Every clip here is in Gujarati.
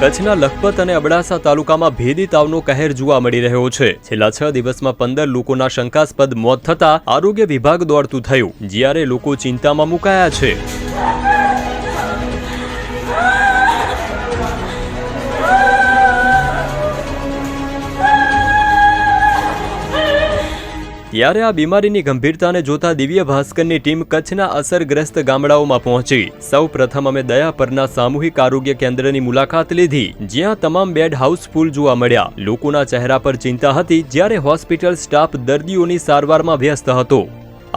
કચ્છના લખપત અને અબડાસા તાલુકામાં ભેદી તાવનો કહેર જોવા મળી રહ્યો છે. છેલ્લા છ દિવસમાં પંદર લોકોના શંકાસ્પદ મોત થતા આરોગ્ય વિભાગ દોડતું થયું. જ્યારે લોકો ચિંતામાં મુકાયા છે. ત્યારે આ બીમારીની ગંભીરતાને જોતા દિવ્ય ભાસ્કરની ટીમ કચ્છના અસરગ્રસ્ત ગામડાઓમાં પહોંચી. સૌ અમે દયાપરના સામૂહિક આરોગ્ય કેન્દ્રની મુલાકાત લીધી, જ્યાં તમામ બેડ હાઉસફુલ જોવા મળ્યા. લોકોના ચહેરા પર ચિંતા હતી જ્યારે હોસ્પિટલ સ્ટાફ દર્દીઓની સારવારમાં વ્યસ્ત હતો.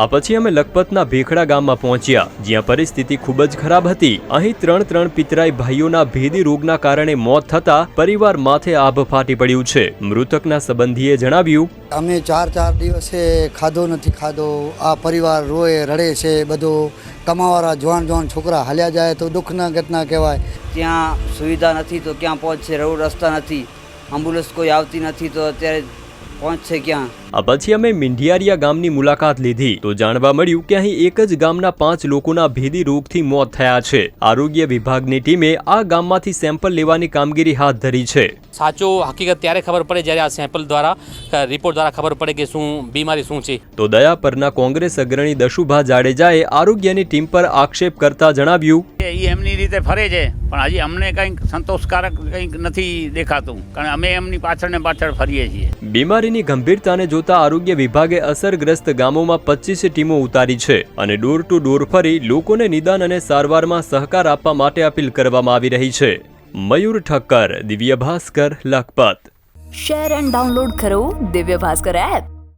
આ પછી અમે લખપતના ભેખડા ગામમાં પહોંચ્યા જ્યાં પરિસ્થિતિ ખૂબ જ ખરાબ હતી. અહીં ત્રણ ત્રણ પિતરાઈ ભાઈઓના ભેદી રોગના કારણે મોત થતા પરિવાર માથે આભ ફાટી પડ્યું છે. મૃતકના સંબંધીએ જણાવ્યું અમે ચાર ચાર દિવસે ખાધો નથી ખાધો આ પરિવાર રોએ રડે છે બધો કમાવાળા જવાન જવાન છોકરા હાલ્યા જાય તો દુઃખના ઘટના કહેવાય. ત્યાં સુવિધા નથી તો ક્યાં પહોંચશે રોડ રસ્તા નથી એમ્બ્યુલન્સ કોઈ આવતી નથી તો અત્યારે પહોંચશે ક્યાં? આ પછી અમે મિંઢિયારિયા ગામની મુલાકાત લીધી. તો જાણવા મળ્યું કે અહીં એક જ ગામના પાંચ લોકોના ભેદી રોગથી મોત થયા છે. આરોગ્ય વિભાગની ટીમે આ ગામમાંથી સેમ્પલ લેવાની કામગીરી હાથ ધરી છે. સાચો હકીકત ત્યારે ખબર પડે જ્યારે આ સેમ્પલ દ્વારા રિપોર્ટ દ્વારા ખબર પડે કે શું બીમારી શું છે. તો દયા પરના કોંગ્રેસ અગ્રણી દશુભા જાડેજાએ આરોગ્યની ટીમ પર આક્ષેપ કરતા જણાવ્યું એ એમની રીતે ફરે છે પણ હજી અમને કંઈક સંતોષકારક કંઈક નથી દેખાતું. કારણ અમે એમની પાછળ ને પાછળ ફરીએ છીએ. બીમારીની ગંભીરતાને જોતા આરોગ્ય વિભાગે અસરગ્રસ્ત ગામોમાં પચીસ ટીમો ઉતારી છે અને ડોર ટુ ડોર ફરી લોકોને નિદાન અને સારવારમાં સહકાર આપવા માટે અપીલ કરવામાં આવી રહી છે. Mayur Thakkar, Divya Bhaskar, Lakhpat. Share and download કરો દિવ્ય ભાસ્કર એપ.